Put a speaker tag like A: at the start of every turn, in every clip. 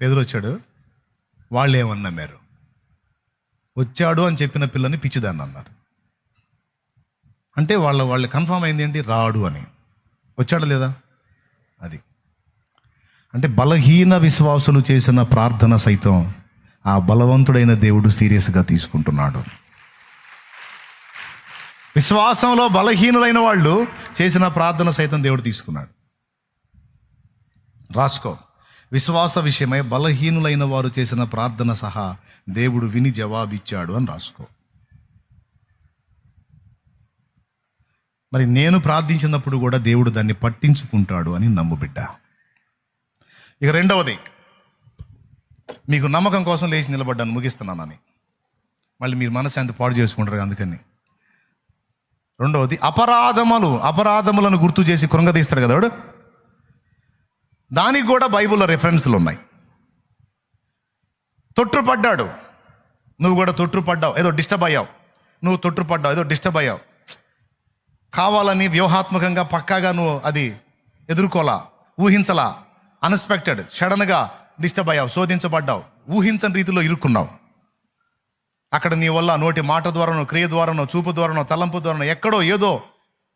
A: పేదలు వచ్చాడు వాళ్ళు ఏమన్నా నమ్మారు వచ్చాడు అని చెప్పిన పిల్లని పిచ్చిదాన్ని అన్నారు. అంటే వాళ్ళ వాళ్ళు కన్ఫామ్ అయింది ఏంటి? రాడు అని. వచ్చాడు లేదా? అది. అంటే బలహీన విశ్వాసులు చేసిన ప్రార్థన సైతం ఆ బలవంతుడైన దేవుడు సీరియస్గా తీసుకుంటున్నాడు. విశ్వాసంలో బలహీనులైన వాళ్ళు చేసిన ప్రార్థన సైతం దేవుడు తీసుకున్నాడు. రాసుకో. విశ్వాస విషయమై బలహీనులైన వారు చేసిన ప్రార్థన సహా దేవుడు విని జవాబిచ్చాడు అని రాసుకో. మరి నేను ప్రార్థించినప్పుడు కూడా దేవుడు దాన్ని పట్టించుకుంటాడు అని నమ్ముబిడ్డ. ఇక రెండవది మీకు నమ్మకం కోసం లేచి నిలబడ్డాను ముగిస్తున్నానని మళ్ళీ మీరు మనశాంతి పాడు చేసుకుంటారు అందుకని. రెండవది అపరాధములు అపరాధములను గుర్తు చేసి కృంగదీస్తాడు కదా వాడు? దానికి కూడా బైబిల్లో రెఫరెన్స్లు ఉన్నాయి తొట్టుపడ్డాడు. నువ్వు కూడా తొట్టుపడ్డావు. ఏదో డిస్టర్బ్ అయ్యావు. నువ్వు తొట్టుపడ్డావు. ఏదో డిస్టర్బ్ అయ్యావు. కావాలని వ్యూహాత్మకంగా పక్కాగా నువ్వు అది ఎదుర్కోలా ఊహించలా అన్ఎక్స్పెక్టెడ్ సడన్గా డిస్టర్బ్ అయ్యావు శోధించబడ్డావు ఊహించని రీతిలో ఇరుక్కున్నావు. అక్కడ నీ వల్ల నోటి మాట ద్వారానో క్రియ ద్వారానో చూపు ద్వారానో తలంపు ద్వారానో ఎక్కడో ఏదో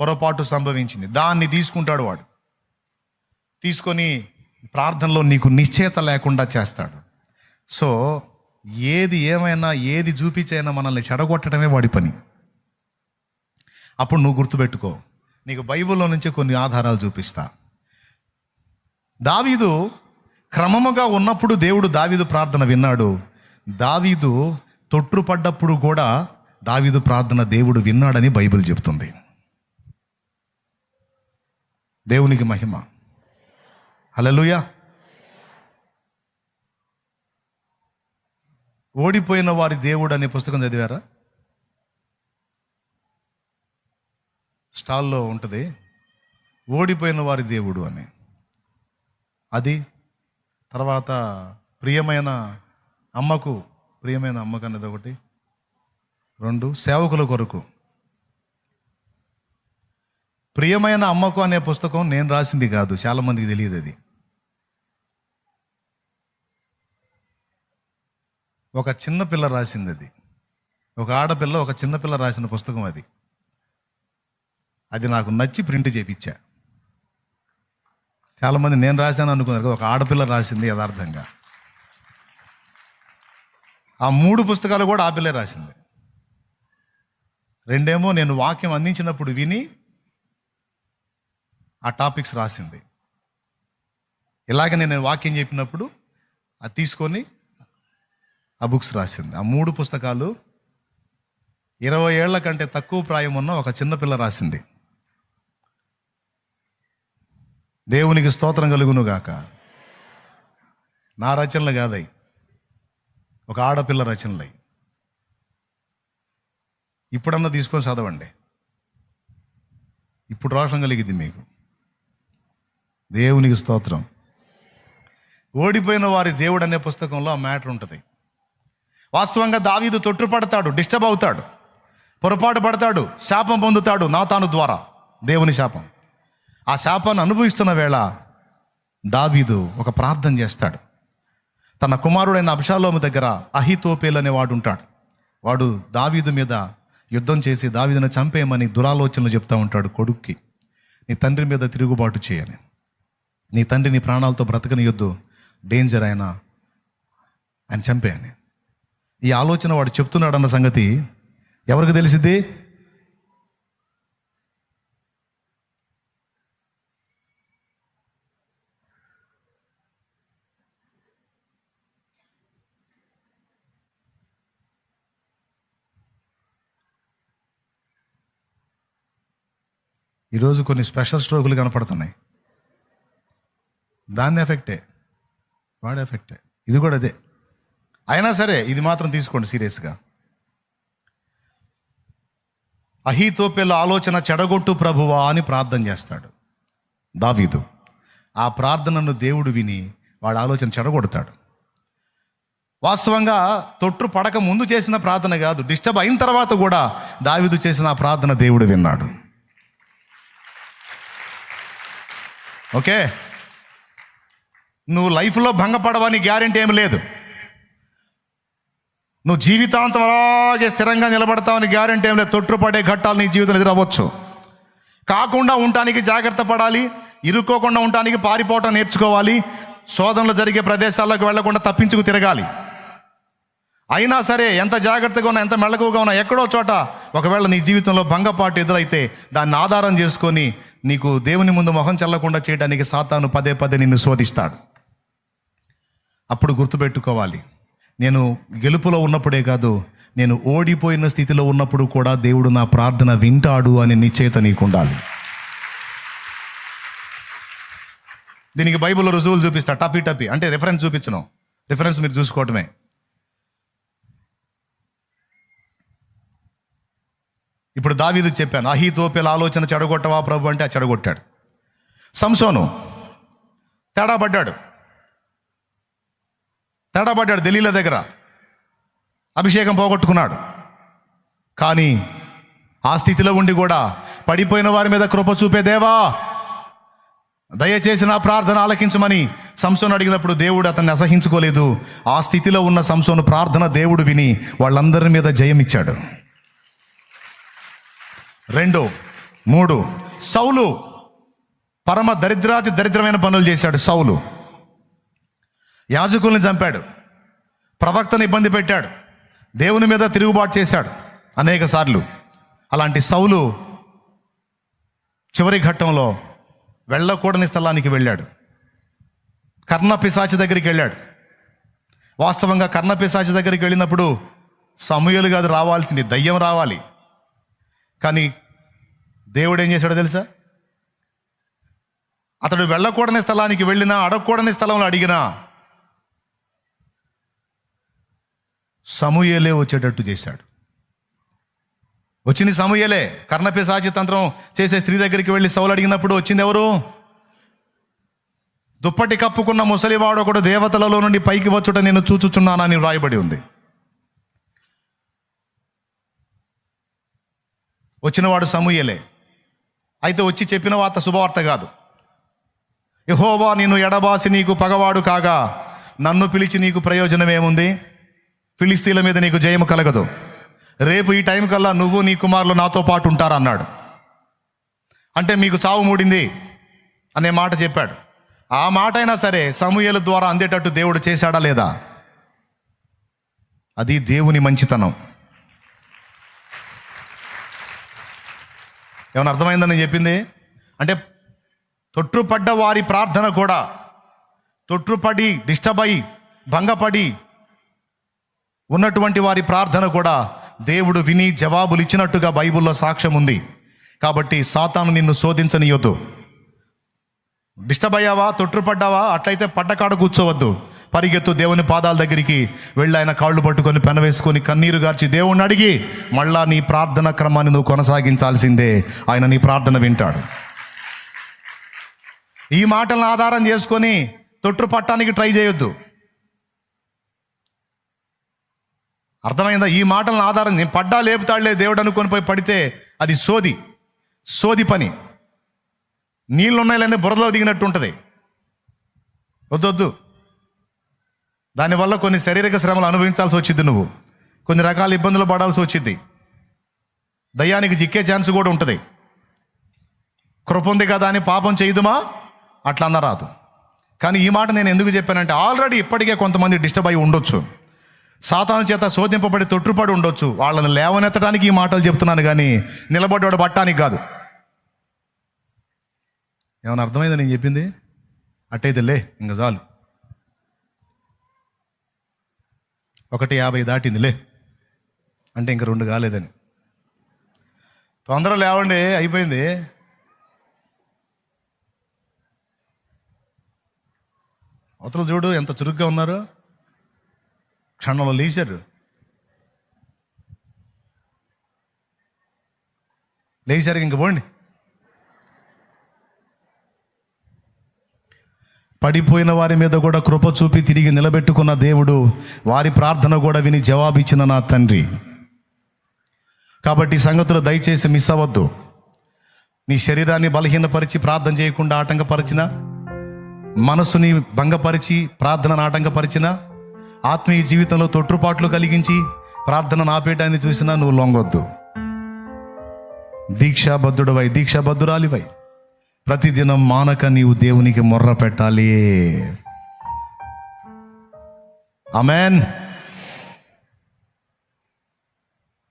A: పొరపాటు సంభవించింది. దాన్ని తీసుకుంటాడు వాడు. తీసుకొని ప్రార్థనలో నీకు నిశ్చయత లేకుండా చేస్తాడు. సో ఏది ఏమైనా ఏది చూపించైనా మనల్ని చెడగొట్టడమే వాడి పని. అప్పుడు నువ్వు గుర్తుపెట్టుకో నీకు బైబిల్లో నుంచి కొన్ని ఆధారాలు చూపిస్తా. దావీదు క్రమముగా ఉన్నప్పుడు దేవుడు దావీదు ప్రార్థన విన్నాడు. దావీదు తొట్టుపడ్డప్పుడు కూడా దావీదు ప్రార్థన దేవుడు విన్నాడని బైబిల్ చెబుతుంది దేవునికి మహిమ. హల్లెలూయా. ఓడిపోయిన వారి దేవుడు అనే పుస్తకం చదివారా? స్టాల్లో ఉంటుంది. ఓడిపోయిన వారి దేవుడు అని. అది తర్వాత ప్రియమైన అమ్మకు ప్రియమైన అమ్మకు అనేది ఒకటి. రెండు సేవకుల కొరకు. ప్రియమైన అమ్మకు అనే పుస్తకం నేను రాసింది కాదు చాలామందికి తెలియదు అది. ఒక చిన్న పిల్ల రాసింది అది. ఒక ఆడపిల్ల ఒక చిన్నపిల్ల రాసిన పుస్తకం అది. అది నాకు నచ్చి ప్రింట్ చేయించా చాలామంది నేను రాశాను అనుకున్నారు కదా ఒక ఆడపిల్ల రాసింది యథార్థంగా. ఆ మూడు పుస్తకాలు కూడా ఆ పిల్లే రాసింది. రెండేమో నేను వాక్యం అందించినప్పుడు విని ఆ టాపిక్స్ రాసింది. ఇలాగ నేను వాక్యం చెప్పినప్పుడు అది తీసుకొని ఆ బుక్స్ రాసింది. ఆ మూడు పుస్తకాలు ఇరవై ఏళ్ళ కంటే తక్కువ ప్రాయం ఉన్న ఒక చిన్నపిల్ల రాసింది. దేవునికి స్తోత్రం కలుగునుగాక నా రచనలు కాదయి ఒక ఆడపిల్ల రచనలై. ఇప్పుడన్నా తీసుకొని చదవండి. ఇప్పుడు రోషం కలిగిద్ది మీకు. దేవునికి స్తోత్రం. ఓడిపోయిన వారి దేవుడు అనే పుస్తకంలో ఆ మ్యాటర్ ఉంటుంది. వాస్తవంగా దావీదు తొట్టుపడతాడు డిస్టర్బ్ అవుతాడు పొరపాటు పడతాడు శాపం పొందుతాడు నాతాను ద్వారా దేవుని శాపం. ఆ శాపాన్ని అనుభవిస్తున్న వేళ దావీదు ఒక ప్రార్థన చేస్తాడు. తన కుమారుడైన అబ్షాలోము దగ్గర అహితోపేల్ అనే వాడు ఉంటాడు. వాడు దావీదు మీద యుద్ధం చేసి దావీదును చంపేయమని దురాలోచనలు చెప్తా ఉంటాడు కొడుక్కి. నీ తండ్రి మీద తిరుగుబాటు చేయని నీ తండ్రి నీ ప్రాణాలతో బ్రతకనియొద్దు డేంజర్ అయినా ఆయన చంపేయని. ఈ ఆలోచన వాడు చెప్తున్నాడన్న సంగతి ఎవరికి తెలిసింది ఈరోజు కొన్ని స్పెషల్ స్ట్రోకులు కనపడుతున్నాయి. దాని ఎఫెక్టే వాడి ఎఫెక్టే. ఇది కూడా అదే. అయినా సరే ఇది మాత్రం తీసుకోండి సీరియస్గా. అహీతోపెల ఆలోచన చెడగొట్టు ప్రభువా అని ప్రార్థన చేస్తాడు. దావీదు ఆ ప్రార్థనను దేవుడు విని వాడు ఆలోచన చెడగొడతాడు. వాస్తవంగా తొట్టు పడక ముందు చేసిన ప్రార్థన కాదు డిస్టర్బ్ అయిన తర్వాత కూడా దావీదు చేసిన ఆ ప్రార్థన దేవుడు విన్నాడు. ఓకే? నువ్వు లైఫ్లో భంగపడవని గ్యారెంటీ ఏం లేదు. నువ్వు జీవితాంతం అలాగే స్థిరంగా నిలబడతావని గ్యారెంటీ ఏం లేదు. తొట్టుపడే ఘట్టాలు నీ జీవితంలో ఎదురవ్వచ్చు. కాకుండా ఉండటానికి జాగ్రత్త పడాలి. ఇరుక్కోకుండా ఉండటానికి పారిపోవటం నేర్చుకోవాలి. శోధనలు జరిగే ప్రదేశాల్లోకి వెళ్ళకుండా తప్పించుకు తిరగాలి. అయినా సరే ఎంత జాగ్రత్తగా ఉన్నా ఎంత మెళకువగా ఉన్నా ఎక్కడో చోట ఒకవేళ నీ జీవితంలో భంగపాటు ఎదురైతే దాన్ని ఆధారం చేసుకొని నీకు దేవుని ముందు మొహం చల్లకుండా చేయడానికి సాతాను పదే పదే నిన్ను శోధిస్తాడు. అప్పుడు గుర్తుపెట్టుకోవాలి. నేను గెలుపులో ఉన్నప్పుడే కాదు నేను ఓడిపోయిన స్థితిలో ఉన్నప్పుడు కూడా దేవుడు నా ప్రార్థన వింటాడు అనే నిశ్చయిత నీకు ఉండాలి దీనికి బైబిల్లో రుజువులు చూపిస్తా. టపి టపి. అంటే రిఫరెన్స్ చూపించను. రిఫరెన్స్ మీరు చూసుకోవటమే. ఇప్పుడు దావీదు చెప్పాను అహీతోపెల ఆలోచన చెడగొట్టవా ప్రభు అంటే ఆ చెడగొట్టాడు. సంసోను తేడా పడ్డాడు. తేడా పడ్డాడు ఢిల్లీల దగ్గర. అభిషేకం పోగొట్టుకున్నాడు. కానీ ఆ స్థితిలో ఉండి కూడా పడిపోయిన వారి మీద కృప చూపే దేవా దయచేసి నా ప్రార్థన ఆలకించమని సంసోను అడిగినప్పుడు దేవుడు అతన్ని అసహించుకోలేదు. ఆ స్థితిలో ఉన్న సంసోను ప్రార్థన దేవుడు విని వాళ్ళందరి మీద జయం ఇచ్చాడు. రెండు మూడు సౌలు పరమ దరిద్రాతి దరిద్రమైన పనులు చేశాడు సౌలు. యాజకుల్ని చంపాడు. ప్రవక్తను ఇబ్బంది పెట్టాడు. దేవుని మీద తిరుగుబాటు చేశాడు అనేక సార్లు. అలాంటి సౌలు చివరి ఘట్టంలో వెళ్ళకూడని స్థలానికి వెళ్ళాడు. కర్ణ పిశాచి దగ్గరికి వెళ్ళాడు. వాస్తవంగా కర్ణ పిశాచి దగ్గరికి వెళ్ళినప్పుడు సమూహలు కాదు రావాల్సింది దయ్యం రావాలి. కానీ దేవుడు ఏం చేశాడో తెలుసా? అతడు వెళ్ళకూడని స్థలానికి వెళ్ళినా అడగకూడని స్థలంలో అడిగినా సమూయలే వచ్చేటట్టు చేశాడు. వచ్చింది సమూయలే. కర్ణపిశాచి తంత్రం చేసే స్త్రీ దగ్గరికి వెళ్ళి సౌలు అడిగినప్పుడు వచ్చింది ఎవరు? దుప్పటి కప్పుకున్న ముసలివాడు ఒకడు దేవతలలో నుండి పైకి వచ్చుట నేను చూచుచున్నానని వ్రాయబడి ఉంది. వచ్చినవాడు సమూయలే. అయితే వచ్చి చెప్పిన వార్త శుభవార్త కాదు. యహోవా నిన్ను ఎడబాసి నీకు పగవాడు కాగా నన్ను పిలిచి నీకు ప్రయోజనం ఏముంది ఫిలిస్తీన్ల మీద నీకు జయము కలగదు. రేపు ఈ టైం కల్లా నువ్వు నీ కుమారులు నాతో పాటు ఉంటారన్నాడు. అంటే మీకు చావు మూడింది అనే మాట చెప్పాడు. ఆ మాట అయినా సరే సమూహల ద్వారా అందేటట్టు దేవుడు చేశాడా లేదా? అది దేవుని మంచితనం. ఏమైనా అర్థమైందని చెప్పింది? అంటే తొట్టుపడ్డ వారి ప్రార్థన కూడా తొట్టుపడి దిష్టపై భంగపడి ఉన్నటువంటి వారి ప్రార్థన కూడా దేవుడు విని జవాబులు ఇచ్చినట్టుగా బైబిల్లో సాక్ష్యం ఉంది. కాబట్టి సాతాను నిన్ను శోధించనీయొద్దు. డిస్టర్బ్ అయ్యావా తొట్టుపడ్డావా అట్లయితే పడ్డకాడ కూర్చోవద్దు. పరిగెత్తు దేవుని పాదాల దగ్గరికి వెళ్ళి ఆయన కాళ్ళు పట్టుకొని పెనవేసుకొని కన్నీరు గార్చి దేవుణ్ణి అడిగి మళ్ళా నీ ప్రార్థన క్రమాన్ని నువ్వు కొనసాగించాల్సిందే. ఆయన నీ ప్రార్థన వింటాడు. ఈ మాటలను ఆధారం చేసుకొని తొట్టు పట్టడానికి ట్రై చేయొద్దు. అర్థమైందా? ఈ మాటలను ఆధారం నేను పడ్డా లేపుతాడులే దేవుడు అనుకొని పోయి పడితే అది సోది. సోది పని. నీళ్ళు ఉన్నాయిలన్నీ బురదలో దిగినట్టు ఉంటుంది వద్దొద్దు దానివల్ల కొన్ని శారీరక శ్రమలు అనుభవించాల్సి వచ్చింది నువ్వు. కొన్ని రకాల ఇబ్బందులు పడాల్సి వచ్చింది దయ్యానికి చిక్కే ఛాన్స్ కూడా ఉంటుంది. కృప ఉంది కదా అని పాపం చేయదుమా? అట్లా అన్నరాదు కానీ ఈ మాట నేను ఎందుకు చెప్పానంటే ఆల్రెడీ ఇప్పటికే కొంతమంది డిస్టర్బ్ అయి ఉండొచ్చు. సాతాను చేత శోధింపబడి తొట్టుపడి ఉండొచ్చు. వాళ్ళని లేవనెత్తడానికి ఈ మాటలు చెప్తున్నాను కానీ నిలబడ్డాడు పట్టానికి కాదు. ఏమైనా అర్థమైందా నేను చెప్పింది? అట్టయితే లే ఇంకా చాలు. ఒకటి యాభై దాటింది లే. అంటే ఇంక రెండు కాలేదని. తొందర లేవండి అయిపోయింది. అవతల చూడు ఎంత చురుగ్గా ఉన్నారు. క్షణంలో లేచారు. లేచారు ఇంక పోండి. పడిపోయిన వారి మీద కూడా కృప చూపి తిరిగి నిలబెట్టుకున్న దేవుడు వారి ప్రార్థన కూడా విని జవాబిచ్చిన నా తండ్రి. కాబట్టి సంగతులు దయచేసి మిస్ అవ్వద్దు. నీ శరీరాన్ని బలహీనపరిచి ప్రార్థన చేయకుండా ఆటంకపరిచిన మనసుని భంగపరిచి ప్రార్థనను ఆటంకపరిచినా ఆత్మీయ జీవితంలో తొట్టుపాట్లు కలిగించి ప్రార్థన నాపేయటాన్ని చూసినా నువ్వు లొంగొద్దు. దీక్షాబద్ధుడవై దీక్షాబద్ధురాలివై. ప్రతిదినం మానక నీవు దేవునికి మొర్ర పెట్టాలి. అమెన్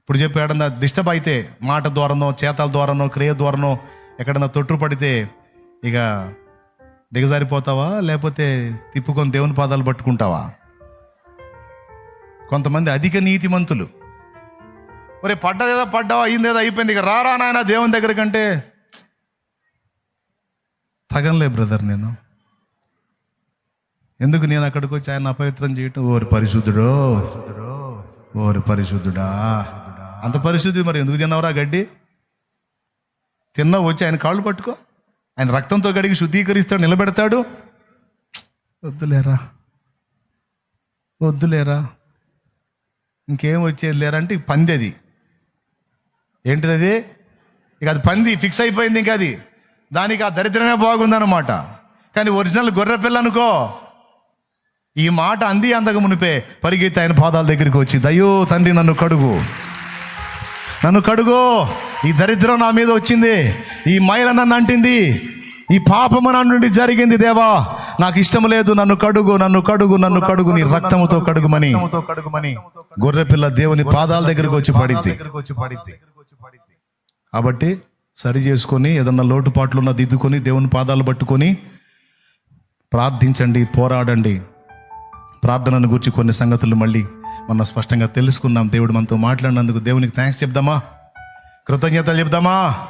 A: ఇప్పుడు చెప్పి డిస్టర్బ్ అయితే మాట ద్వారానో చేతల ద్వారానో క్రియ ద్వారానో ఎక్కడన్నా తొట్టు పడితే ఇక దిగజారిపోతావా? లేకపోతే తిప్పుకొని దేవుని పాదాలు పట్టుకుంటావా? కొంతమంది అధిక నీతిమంతులు. ఒరే పడ్డదేదో పడ్డావా? అయిందేదో అయిపోయింది ఇక. రారా నాయన దేవుని దగ్గర కంటే. తగనలే బ్రదర్ నేను. ఎందుకు నేను అక్కడికి వచ్చి ఆయన అపవిత్రం చేయటం? ఓరి పరిశుద్ధుడో ఓరి పరిశుద్ధుడా. అంత పరిశుద్ధి మరి ఎందుకు తిన్నావురా గడ్డి? తిన్నావు వచ్చి ఆయన కాళ్ళు పట్టుకో. ఆయన రక్తంతో గడిగి శుద్ధీకరిస్తాడు నిలబెడతాడు. వద్దులేరా. వద్దులేరా. ఇంకేం వచ్చేది లేరంటే పంది అది. ఏంటిది అది? ఇక అది పంది ఫిక్స్ అయిపోయింది ఇంకా అది. దానికి ఆ దరిద్రమే బాగుందన్నమాట. కానీ ఒరిజినల్ గొర్రె పిల్ల అనుకో. ఈ మాట అంది అందక మునిపే పరిగెత్తి ఆయన పాదాల దగ్గరికి వచ్చి దయ్యో తండ్రి నన్ను కడుగు. నన్ను కడుగు. ఈ దరిద్రం నా మీద వచ్చింది. ఈ మైల నన్ను అంటింది. ఈ పాపము నా నుండి జరిగింది దేవా. నాకు ఇష్టం లేదు. నన్ను కడుగు నన్ను కడుగు నన్ను కడుగు. నీ రక్తముతో కడుగుమని. కడుగుమని. గొర్రె పిల్ల దేవుని పాదాల దగ్గరికి వచ్చి పడింది కాబట్టి సరి చేసుకొని ఏదన్నా లోటుపాట్లు ఉన్న దిద్దుకొని దేవుని పాదాలు పట్టుకొని ప్రార్థించండి పోరాడండి. ప్రార్థనను గురించి కొన్ని సంగతులు మళ్ళీ మనం స్పష్టంగా తెలుసుకున్నాం దేవుడు మనతో మాట్లాడినందుకు దేవునికి థ్యాంక్స్ చెప్దామా? కృతజ్ఞతలు చెప్దామా?